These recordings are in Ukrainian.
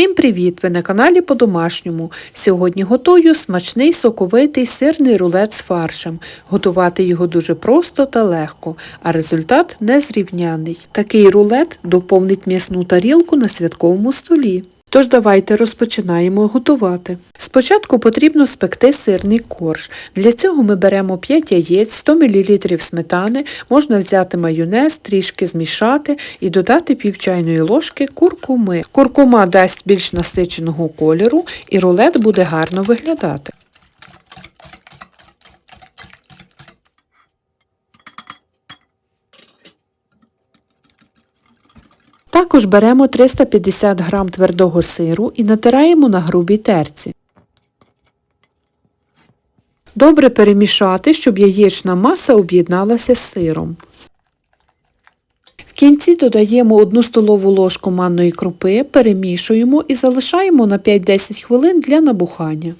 Всім привіт! Ви на каналі по-домашньому. Сьогодні готую смачний соковитий сирний рулет з фаршем. Готувати його дуже просто та легко, а результат незрівняний. Такий рулет доповнить м'ясну тарілку на святковому столі. Тож давайте розпочинаємо готувати. Спочатку потрібно спекти сирний корж. Для цього ми беремо 5 яєць, 100 мл сметани, можна взяти майонез, трішки змішати і додати пів чайної ложки куркуми. Куркума дасть більш насиченого кольору і рулет буде гарно виглядати. Також беремо 350 г твердого сиру і натираємо на грубій терці. Добре перемішати, щоб яєчна маса об'єдналася з сиром. В кінці додаємо 1 столову ложку манної крупи, перемішуємо і залишаємо на 5-10 хвилин для набухання.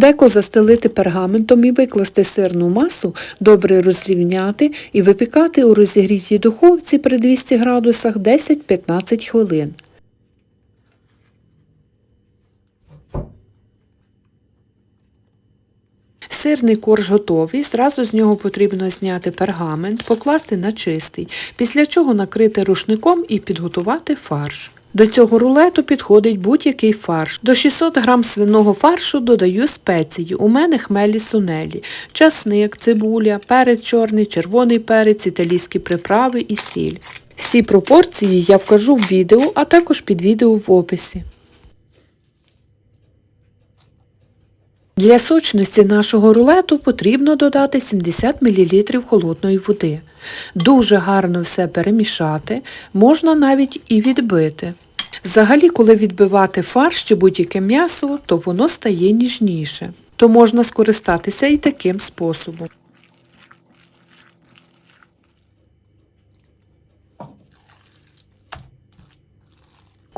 Деко застелити пергаментом і викласти сирну масу, добре розрівняти і випікати у розігрітій духовці при 200 градусах 10-15 хвилин. Сирний корж готовий, зразу з нього потрібно зняти пергамент, покласти на чистий, після чого накрити рушником і підготувати фарш. До цього рулету підходить будь-який фарш. До 600 г свиного фаршу додаю спеції. У мене хмелі сунелі, часник, цибуля, перець чорний, червоний перець, італійські приправи і сіль. Всі пропорції я вкажу в відео, а також під відео в описі. Для сочності нашого рулету потрібно додати 70 мл холодної води. Дуже гарно все перемішати, можна навіть і відбити. Взагалі, коли відбивати фарш чи будь-яке м'ясо, то воно стає ніжніше. То можна скористатися і таким способом.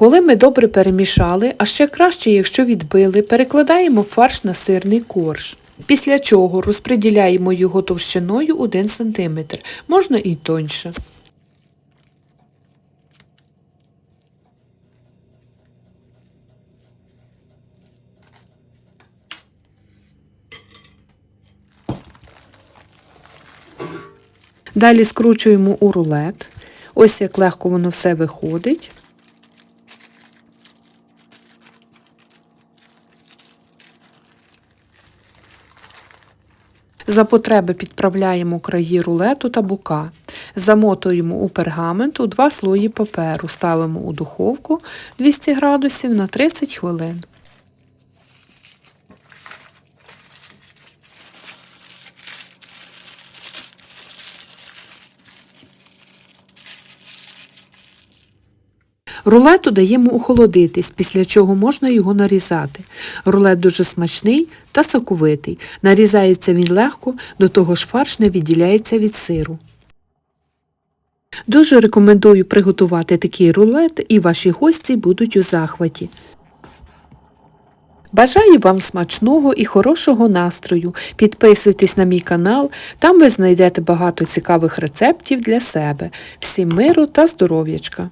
Коли ми добре перемішали, а ще краще, якщо відбили, перекладаємо фарш на сирний корж. Після чого розподіляємо його товщиною 1 см, можна і тоньше. Далі скручуємо у рулет. Ось як легко воно все виходить. За потреби підправляємо краї рулету та бука. Замотуємо у пергамент у два слої паперу, ставимо у духовку 200 градусів на 30 хвилин. Рулету даємо охолодитись, після чого можна його нарізати. Рулет дуже смачний та соковитий. Нарізається він легко, до того ж фарш не відділяється від сиру. Дуже рекомендую приготувати такий рулет і ваші гості будуть у захваті. Бажаю вам смачного і хорошого настрою. Підписуйтесь на мій канал, там ви знайдете багато цікавих рецептів для себе. Всім миру та здоров'ячка!